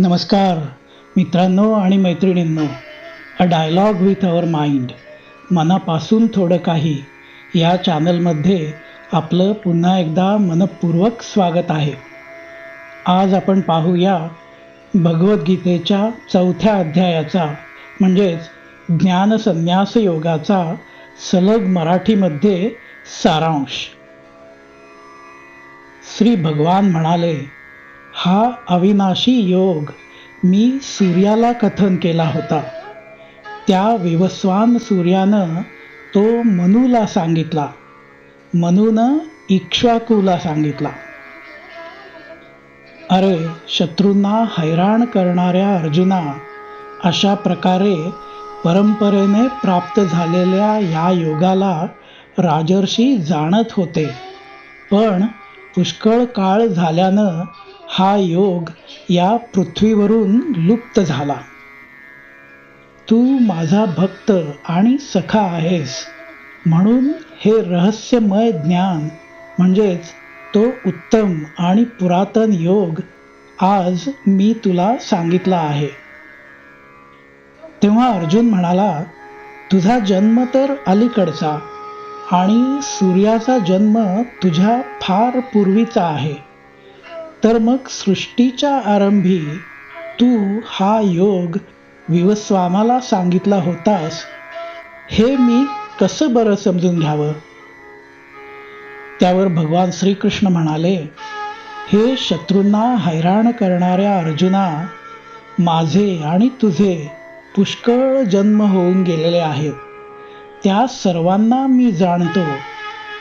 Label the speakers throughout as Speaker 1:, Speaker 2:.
Speaker 1: नमस्कार मित्रांनो आणि मैत्रिणींनो. A dialogue with our mind मनापासून थोडं काही. या चॅनलमध्ये आपलं पुन्हा एकदा मनपूर्वक स्वागत आहे. आज आपण पाहूया भगवद्गीतेच्या चौथ्या अध्यायाचा म्हणजेच ज्ञानसन्यास योगाचा सलग मराठीमध्ये सारांश. श्री भगवान म्हणाले हा अविनाशी योग मी सूर्याला कथन केला होता. त्या विवस्वान सूर्यानं तो मनूला सांगितला. मनूनं इक्ष्वाकूला सांगितला. अरे शत्रूंना हैराण करणाऱ्या अर्जुना अशा प्रकारे परंपरेने प्राप्त झालेल्या या योगाला राजर्षी जाणत होते. पण पुष्कळ काळ झाल्यानं हा योग या पृथ्वीवरून लुप्त झाला. तू माझा भक्त आणि सखा आहेस. म्हणून हे रहस्यमय ज्ञान म्हणजेच तो उत्तम आणि पुरातन योग आज मी तुला सांगितला आहे. तेव्हा अर्जुन म्हणाला तुझा जन्म तर अलीकडचा आणि सूर्याचा जन्म तुझ्या फार पूर्वीचा आहे. तर मग सृष्टीच्या आरंभी तू हा योग विवस्वामाला सांगितला होतास. हे मी कसं बरं समजून घ्यावं? त्यावर भगवान श्रीकृष्ण म्हणाले हे शत्रूंना हैराण करणाऱ्या अर्जुना माझे आणि तुझे पुष्कळ जन्म होऊन गेलेले आहेत. त्या सर्वांना मी जाणतो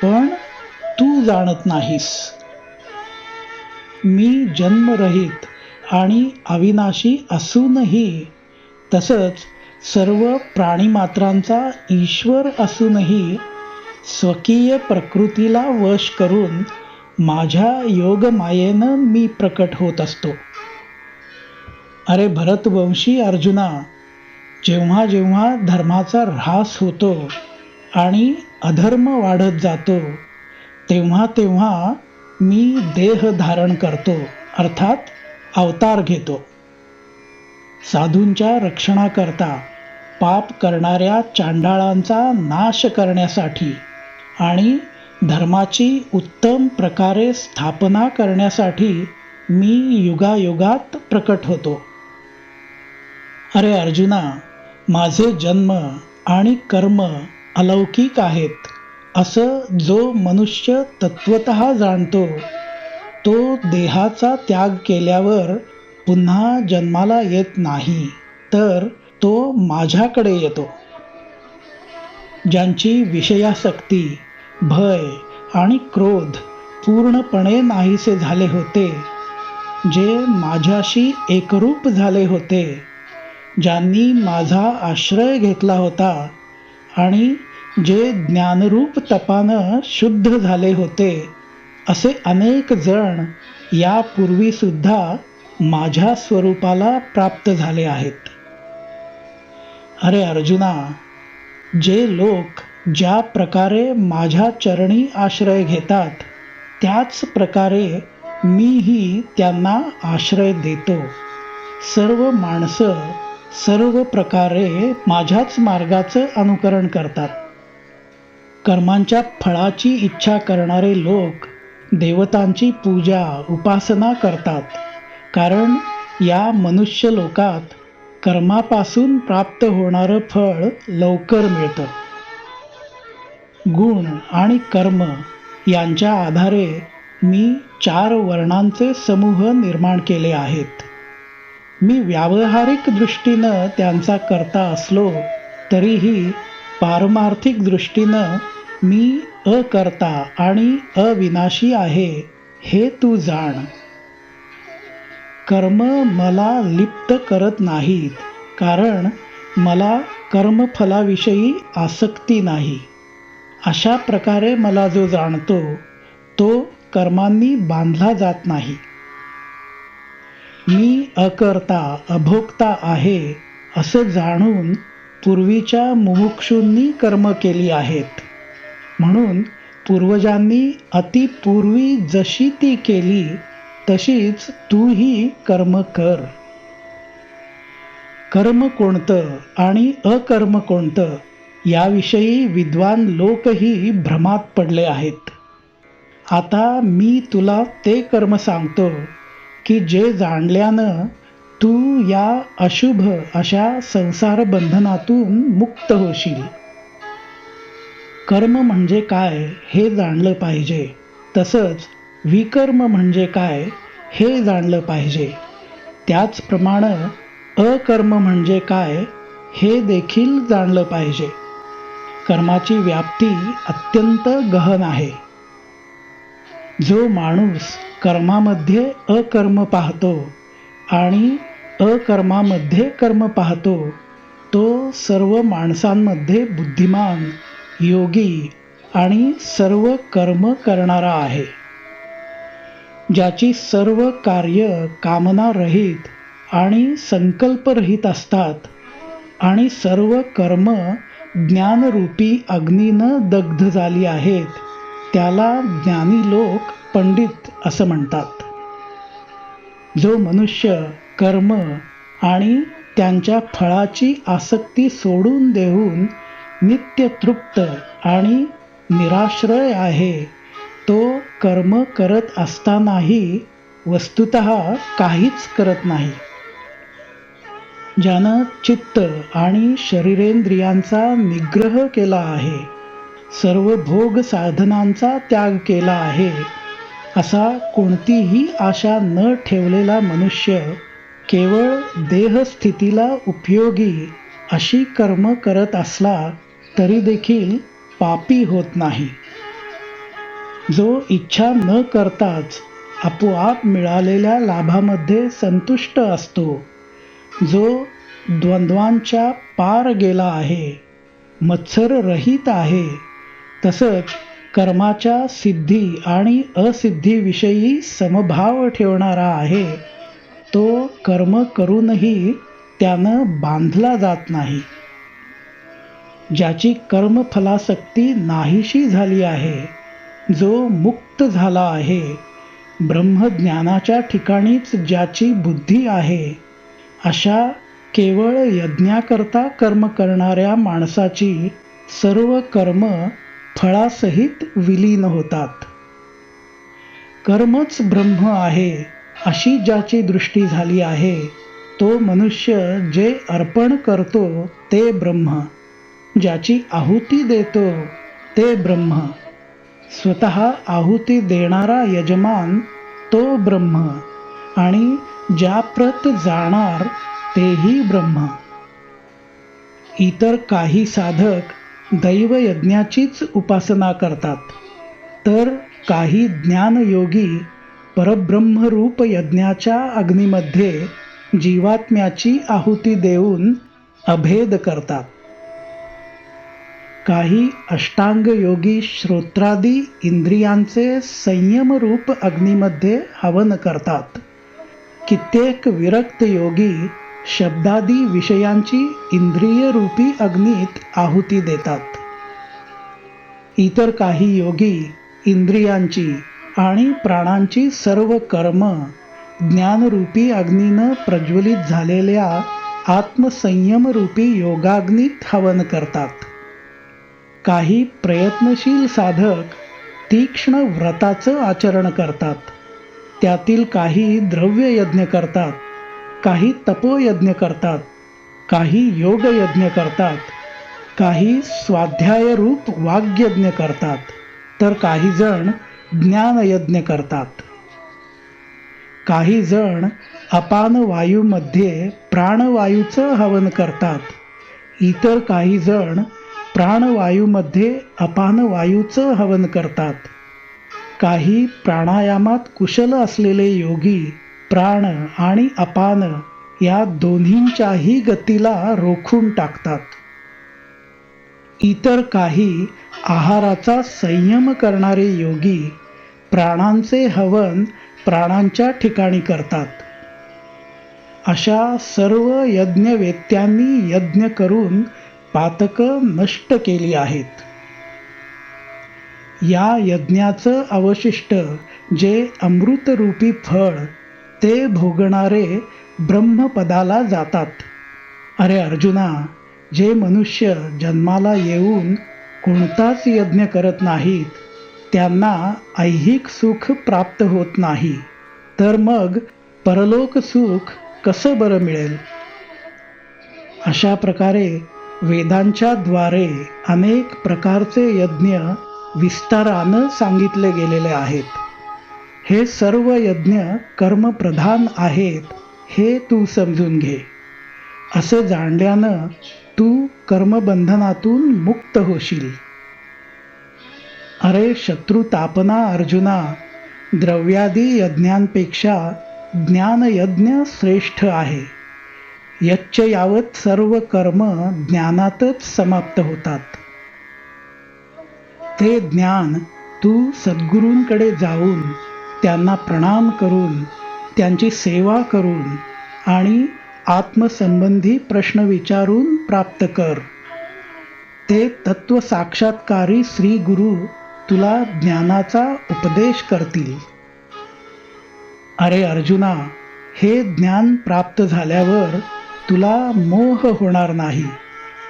Speaker 1: पण तू जाणत नाहीस. मी जन्मरहित आणि अविनाशी असूनही तसंच सर्व प्राणीमात्रांचा ईश्वर असूनही स्वकीय प्रकृतीला वश करून माझ्या योगमायेनं मी प्रकट होत असतो. अरे भरतवंशी अर्जुना जेव्हा जेव्हा धर्माचा ऱ्हास होतो आणि अधर्म वाढत जातो तेव्हा तेव्हा मी देह धारण करतो अर्थात अवतार घेतो. साधूंच्या रक्षणाकरता पाप करणाऱ्या चांडाळांचा नाश करण्यासाठी आणि धर्माची उत्तम प्रकारे स्थापना करण्यासाठी मी युगायुगात प्रकट होतो. अरे अर्जुना माझे जन्म आणि कर्म अलौकिक आहेत. असं जो मनुष्य तत्वत जाणतो तो देहाचा त्याग केल्यावर पुन्हा जन्माला येत नाही तर तो माझ्याकडे येतो. ज्यांची विषयासक्ती भय आणि क्रोध पूर्णपणे नाहीसे झाले होते जे माझ्याशी एकरूप झाले होते ज्यांनी माझा आश्रय घेतला होता आणि जे ज्ञानरूप तपानं शुद्ध झाले होते असे अनेक जण यापूर्वीसुद्धा माझ्या स्वरूपाला प्राप्त झाले आहेत. अरे अर्जुना जे लोक ज्या प्रकारे माझ्या चरणी आश्रय घेतात त्याच प्रकारे मीही त्यांना आश्रय देतो. सर्व माणसं सर्व प्रकारे माझ्याच मार्गाचं अनुकरण करतात. कर्मांच्या फळाची इच्छा करणारे लोक देवतांची पूजा उपासना करतात. कारण या मनुष्य लोकात कर्मापासून प्राप्त होणारं फळ लवकर मिळतं. गुण आणि कर्म यांच्या आधारे मी चार वर्णांचे समूह निर्माण केले आहेत. मी व्यावहारिक दृष्टीनं त्यांचा करता असलो तरीही पारमार्थिक दृष्टीनं मी अकर्ता आणि अविनाशी आहे हे तू जाण. कर्म मला लिप्त करत नाहीत कारण मला कर्मफलाविषयी आसक्ती नाही. अशा प्रकारे मला जो जाणतो तो कर्मांनी बांधला जात नाही. मी अकर्ता अभोक्ता आहे असं जाणून पूर्वीच्या मुमुक्षूंनी कर्म केली आहेत. म्हणून पूर्वजांनी अतिपूर्वी जशी ती केली तशीच तूही कर्म कर. कर्म कोणतं आणि अकर्म कोणतं याविषयी विद्वान लोकही भ्रमात पडले आहेत. आता मी तुला ते कर्म सांगतो की जे जाणल्यानं तू या अशुभ अशा संसार बंधनातून मुक्त होशील. कर्म म्हणजे काय हे जाणलं पाहिजे. तसंच विकर्म म्हणजे काय हे जाणलं पाहिजे. त्याचप्रमाणे अकर्म म्हणजे काय हे देखील जाणलं पाहिजे. कर्माची व्याप्ती अत्यंत गहन आहे. जो माणूस कर्मामध्ये अकर्म पाहतो आणि अकर्मामध्ये कर्म पाहतो तो सर्व माणसांमध्ये बुद्धिमान योगी आणि सर्व कर्म करणारा आहे. ज्याची सर्व कार्य कामनारहित आणि संकल्परहित असतात आणि सर्व कर्म ज्ञानरूपी अग्नीनं दग्ध झाली आहेत त्याला ज्ञानी लोक पंडित असं म्हणतात. जो मनुष्य कर्म आणि त्यांच्या फळाची आसक्ती सोडून देऊन नित्य तृप्त आणि निराश्रय आहे. तो कर्म करत असतानाही वस्तुत काहीच करत नाही. ज्यानं चित्त आणि शरीरेंद्रियांचा निग्रह केला आहे सर्व भोग साधनांचा त्याग केला आहे असा कोणतीही आशा न ठेवलेला मनुष्य केवळ देहस्थितीला उपयोगी अशी कर्म करत असला तरी देखील पापी होत नाही. जो इच्छा न करताच आपोआप मिळालेल्या लाभामध्ये संतुष्ट असतो जो द्वंद्वांच्या पार गेला आहे मत्सर रहित आहे तसंच कर्माच्या सिद्धी आणि असिद्धीविषयी समभाव ठेवणारा आहे तो कर्म करूनही त्यानं बांधला जात नाही. ज्याची कर्मफलासक्ती नाहीशी झाली आहे जो मुक्त झाला आहे ब्रह्मज्ञानाच्या ठिकाणीच ज्याची बुद्धी आहे अशा केवळ यज्ञाकरता कर्म करणाऱ्या माणसाची सर्व कर्म फळासहित विलीन होतात. कर्मच ब्रह्म आहे अशी ज्याची दृष्टी झाली आहे तो मनुष्य जे अर्पण करतो ते ब्रह्म. ज्याची आहुती देतो ते ब्रह्म. स्वतः आहुती देणारा यजमान तो ब्रह्म. आणि ज्याप्रत जाणार तेही ब्रह्म. इतर काही साधक दैवयज्ञाचीच उपासना करतात. तर काही ज्ञानयोगी परब्रह्मरूप यज्ञाच्या अग्नीमध्ये जीवात्म्याची आहुती देऊन अभेद करतात. काही अष्टांग योगी श्रोत्रादी इंद्रियांचे संयमरूप अग्नीमध्ये हवन करतात. कित्येक विरक्त योगी शब्दादी विषयांची इंद्रिय रूपी अग्नीत आहुती देतात. इतर काही योगी इंद्रियांची आणि प्राणांची सर्व कर्म ज्ञानरूपी अग्नीनं प्रज्वलित झालेल्या आत्मसंयमरूपी योगाग्नीत हवन करतात. काही प्रयत्नशील साधक तीक्ष्ण व्रताचं आचरण करतात. त्यातील काही द्रव्ययज्ञ करतात काही तपोयज्ञ करतात काही योगयज्ञ करतात काही स्वाध्यायरूप वाग्यज्ञ करतात. तर काही जण ज्ञानयज्ञ करतात. काही जण अपान वायूमध्ये प्राणवायूचं हवन करतात. इतर काही जण प्राणवायूमध्ये अपान वायूचं हवन करतात. काही प्राणायामात कुशल असलेले योगी प्राण आणि अपान या दोन्हींच्याही गतीला रोखून टाकतात. इतर काही आहाराचा संयम करणारे योगी प्राणांचे हवन प्राणांच्या ठिकाणी करतात. अशा सर्व यज्ञवेत्यांनी यज्ञ करून पातकं नष्ट केली आहेत. या यज्ञाचं अवशिष्ट जे अमृतरूपी फळ ते भोगणारे ब्रह्मपदाला जातात. अरे अर्जुना जे मनुष्य जन्माला येऊन कोणताच यज्ञ करत नाहीत. त्यांना ऐहिक सुख प्राप्त होत नाही. तर मग परलोक सुख कसं बरं मिळेल? अशा प्रकारे वेदांच्या द्वारे अनेक प्रकारचे यज्ञ विस्तारानं सांगितले गेलेले आहेत. हे सर्व यज्ञ कर्मप्रधान आहेत हे तू समजून घे. असे जाणल्यानं तू कर्मबंधनातून मुक्त होशील. अरे शत्रुतापना अर्जुना द्रव्यादी यज्ञांपेक्षा ज्ञानयज्ञ श्रेष्ठ आहे. यच्च यावत सर्व कर्म ज्ञानातच समाप्त होतात. ते ज्ञान तू सद्गुरूंकडे जाऊन त्यांना प्रणाम करून त्यांची सेवा करून आणि आत्मसंबंधी प्रश्न विचारून प्राप्त कर. ते तत्व साक्षात्कारी श्री गुरु तुला ज्ञानाचा उपदेश करतील. अरे अर्जुना हे ज्ञान प्राप्त झाल्यावर तुला मोह होणार नाही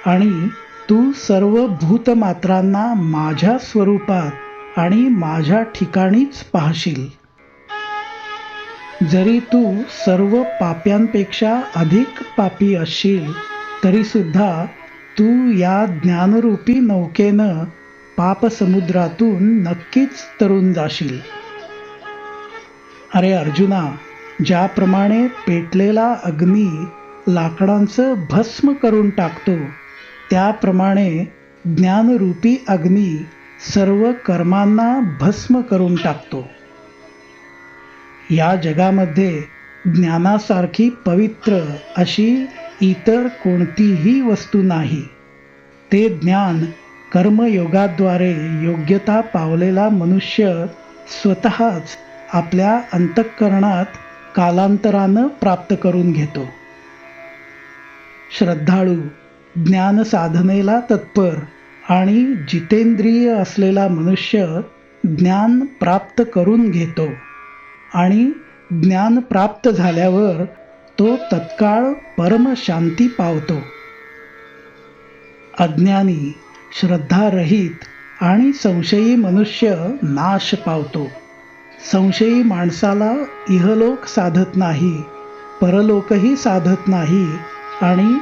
Speaker 1: आणि तू सर्व भूतमात्रांना माझ्या स्वरूपात आणि माझ्या ठिकाणीच पाहशील. जरी तू सर्व पाप्यांपेक्षा अधिक पापी असशील तरीसुद्धा तू या ज्ञानरूपी नौकेनं पापसमुद्रातून नक्कीच तरून जाशील. अरे अर्जुना ज्याप्रमाणे पेटलेला अग्नी लाकडांचं भस्म करून टाकतो त्याप्रमाणे ज्ञानरूपी अग्नी सर्व कर्मांना भस्म करून टाकतो. या जगामध्ये ज्ञानासारखी पवित्र अशी इतर कोणतीही वस्तू नाही. ते ज्ञान कर्मयोगाद्वारे योग्यता पावलेला मनुष्य स्वतःच आपल्या अंतःकरणात कालांतरानं प्राप्त करून घेतो. श्रद्धाळू ज्ञान साधनेला तत्पर आणि जितेंद्रिय असलेला मनुष्य ज्ञान प्राप्त करून घेतो. आणि ज्ञान प्राप्त झाल्यावर तो तत्काळ परमशांती पावतो. अज्ञानी श्रद्धारहित आणि संशयी मनुष्य नाश पावतो. संशयी माणसाला इहलोक साधत नाही परलोकही साधत नाही आणि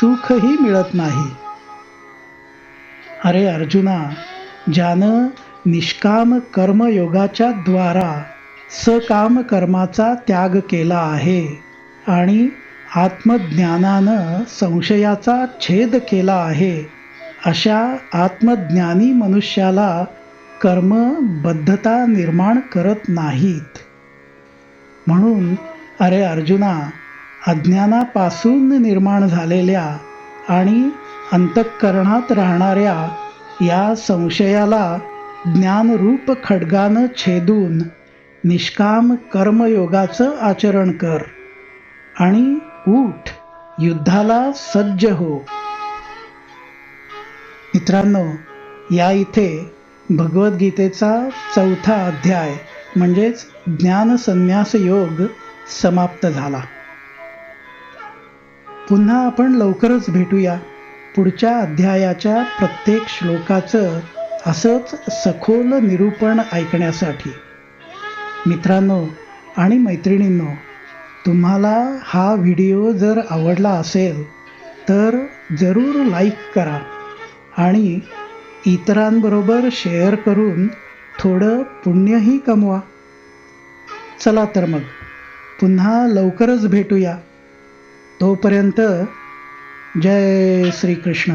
Speaker 1: सुखही मिळत नाही. अरे अर्जुना ज्यानं निष्काम कर्मयोगाच्या द्वारा सकाम कर्माचा त्याग केला आहे आणि आत्मज्ञानानं संशयाचा छेद केला आहे. अशा आत्मज्ञानी मनुष्याला कर्मबद्धता निर्माण करत नाहीत. म्हणून अरे अर्जुना अज्ञानापासून निर्माण झालेल्या आणि अंतःकरणात राहणाऱ्या या संशयाला ज्ञानरूप खड्गानं छेदून निष्काम कर्मयोगाचं आचरण कर आणि उठ युद्धाला सज्ज हो. मित्रांनो या इथे भगवद्गीतेचा चौथा अध्याय म्हणजेच ज्ञानसन्यास योग समाप्त झाला. पुन्हा आपण लवकरच भेटूया पुढच्या अध्यायाच्या प्रत्येक श्लोकाचं असंच सखोल निरूपण ऐकण्यासाठी. मित्रांनो आणि मैत्रिणींनो तुम्हाला हा व्हिडिओ जर आवडला असेल तर जरूर लाईक करा आणि इतरांबरोबर शेअर करून थोडं पुण्यही कमवा. चला तर मग पुन्हा लवकरच भेटूया. तोपर्यंत जय श्रीकृष्ण.